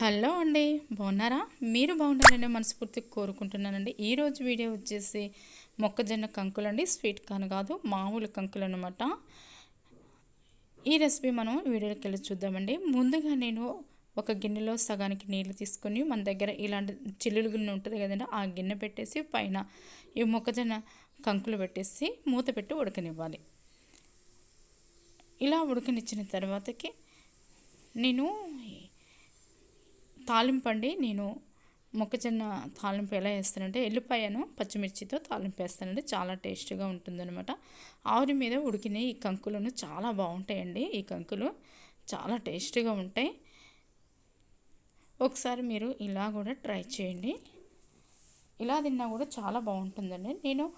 Hello అండి బాగున్నారా? మీరు బాగుండాలని మనస్ఫూర్తిగా కోరుకుంటున్నానండి. ఈరోజు వీడియో వచ్చేసి మొక్కజొన్న కంకులు అండి స్వీట్ కార్న్ కాదు మామూలు కంకులు అనమాట ఈ రెసిపీ మనం వీడియోకి వెళ్ళి చూద్దామండి. ముందుగా నేను ఒక గిన్నెలో సగానికి నీళ్ళు తీసుకొని మన దగ్గర ఇలాంటి చిల్లులు గిన్నె ఉంటుంది కదండి ఆ గిన్నె పెట్టేసి పైన ఈ మొక్కజొన్న కంకులు పెట్టేసి మూత పెట్టి ఉడకనివ్వాలి. ఇలా ఉడకనిచ్చిన తర్వాతకి నేను తాలింపు అండి నేను మొక్కజొన్న తాలింపు ఎలా వేస్తానంటే ఎల్లిపాయను పచ్చిమిర్చితో తాలింపు వేస్తానండి చాలా టేస్ట్గా ఉంటుందన్నమాట. ఆవిరి మీద ఉడికిన ఈ కంకులను చాలా బాగుంటాయండి. ఈ కంకులు చాలా టేస్ట్గా ఉంటాయి. ఒకసారి మీరు ఇలా కూడా ట్రై చేయండి. ఇలా తిన్నా కూడా చాలా బాగుంటుందండి. నేను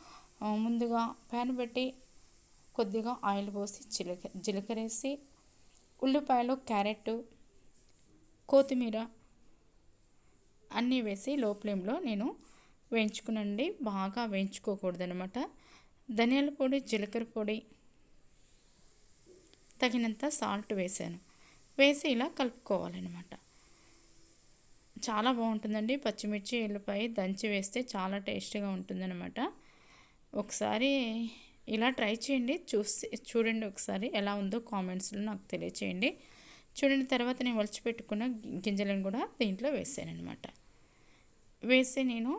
ముందుగా ప్యాన్ పెట్టి కొద్దిగా ఆయిల్ పోసి జీలక జీలకర్ర వేసి ఉల్లిపాయలు క్యారెట్ కొత్తిమీర అన్నీ వేసి లో ఫ్లేమ్లో నేను వేయించుకునండి. బాగా వేయించుకోకూడదు అనమాట ధనియాల పొడి జీలకర్ర పొడి తగినంత సాల్ట్ వేసాను. వేసి ఇలా కలుపుకోవాలన్నమాట. చాలా బాగుంటుందండి. పచ్చిమిర్చి ఎల్లిపాయ దంచి వేస్తే చాలా టేస్టీగా ఉంటుందన్నమాట. ఒకసారి ఇలా ట్రై చేయండి. చూసి చూడండి ఒకసారి ఎలా ఉందో కామెంట్స్లో నాకు తెలియచేయండి. చూడండి తర్వాత నేను వలిచిపెట్టుకున్న గింజలను కూడా దీంట్లో వేసాను అనమాట వేసి నేను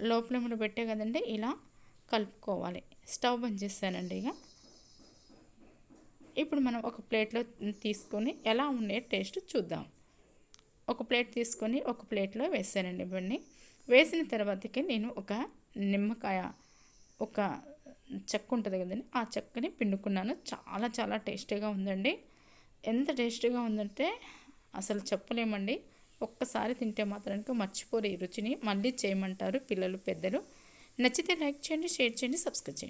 లోపల పెట్టే కదండి ఇలా కలుపుకోవాలి. స్టవ్ బంద్ చేస్తానండి ఇక. ఇప్పుడు మనం ఒక ప్లేట్లో తీసుకొని ఎలా ఉండే టేస్ట్ చూద్దాం. ఒక ప్లేట్ తీసుకొని ఒక ప్లేట్లో వేసానండి ఇవన్నీ. వేసిన తర్వాతకి నేను ఒక నిమ్మకాయ ఒక చెక్క ఉంటుంది కదండి ఆ చెక్కని పిండుకున్నాను. చాలా చాలా టేస్టీగా ఉందండి. ఎంత టేస్టీగా ఉందంటే అసలు చెప్పలేమండి. ఒక్కసారి తింటే మాత్రానికి మర్చిపోరు ఈ రుచిని మళ్ళీ చేయమంటారు పిల్లలు పెద్దలు. నచ్చితే లైక్ చేయండి షేర్ చేయండి సబ్స్క్రైబ్ చేయండి.